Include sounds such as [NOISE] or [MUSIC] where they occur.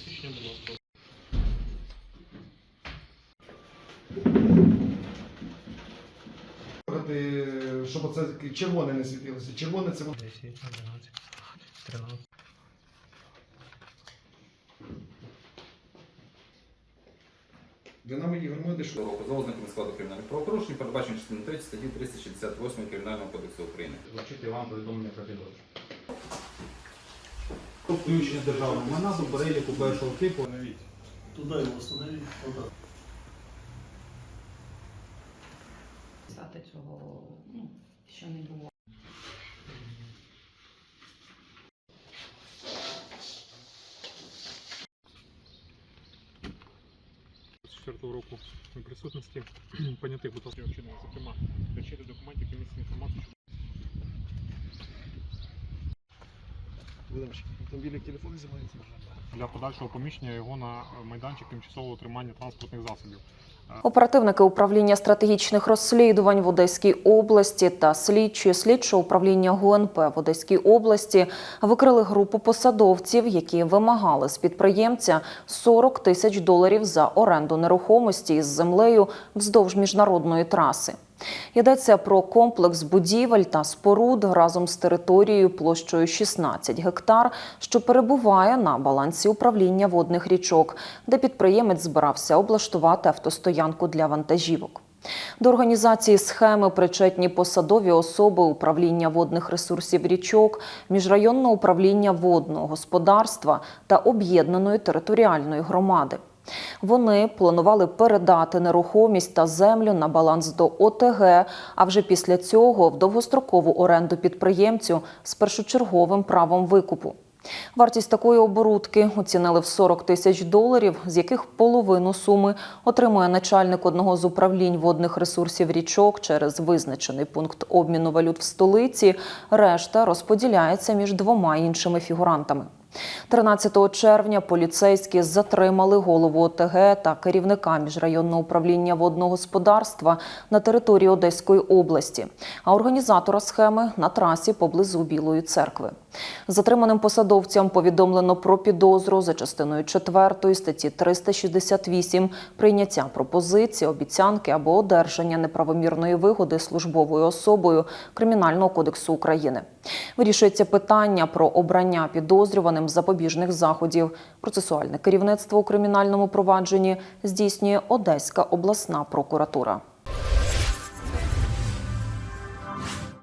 посвідчення, будь ласка. Щоб це червоне не світилося. Червоне це 10, 11, 13. Динамо Ігор Медиш року за ознаками складу кримінальних правопорушень, передбачено частиною 3 статті 368 Кримінального кодексу України. Вручити вам повідомлення про підозру. Включення державного майна до переліку першого типу. Туда его остановить. Вот так. Писати цього, ну, що не було. четвертого року присутності [CLEARS THROAT] понятих будь ласка вчинення, зокрема, речити документів, які містять Володимир, автомобілі телефони займаються. для подальшого поміщення його на майданчик тимчасового тримання транспортних засобів. Оперативники управління стратегічних розслідувань в Одеській області та слідчі слідчого управління ГУНП в Одеській області викрили групу посадовців, які вимагали з підприємця 40 тисяч доларів за оренду нерухомості із землею вздовж міжнародної траси. Йдеться про комплекс будівель та споруд разом з територією площею 16 гектар, що перебуває на балансі управління водних річок, де підприємець збирався облаштувати автостоянку для вантажівок. До організації схеми причетні посадові особи управління водних ресурсів річок, міжрайонного управління водного господарства та об'єднаної територіальної громади. Вони планували передати нерухомість та землю на баланс до ОТГ, а вже після цього в довгострокову оренду підприємцю з першочерговим правом викупу. Вартість такої оборудки оцінили в 40 тисяч доларів, з яких половину суми отримує начальник одного з управлінь водних ресурсів річок через визначений пункт обміну валют в столиці. Решта розподіляється між двома іншими фігурантами. 13 червня поліцейські затримали голову ОТГ та керівника міжрайонного управління водного господарства на території Одеської області, а організатора схеми на трасі поблизу Білої церкви. Затриманим посадовцям повідомлено про підозру за частиною 4 статті 368 прийняття пропозиції, обіцянки або одержання неправомірної вигоди службовою особою Кримінального кодексу України. Вирішується питання про обрання підозрюваним запобіжних заходів. Процесуальне керівництво у кримінальному провадженні здійснює Одеська обласна прокуратура.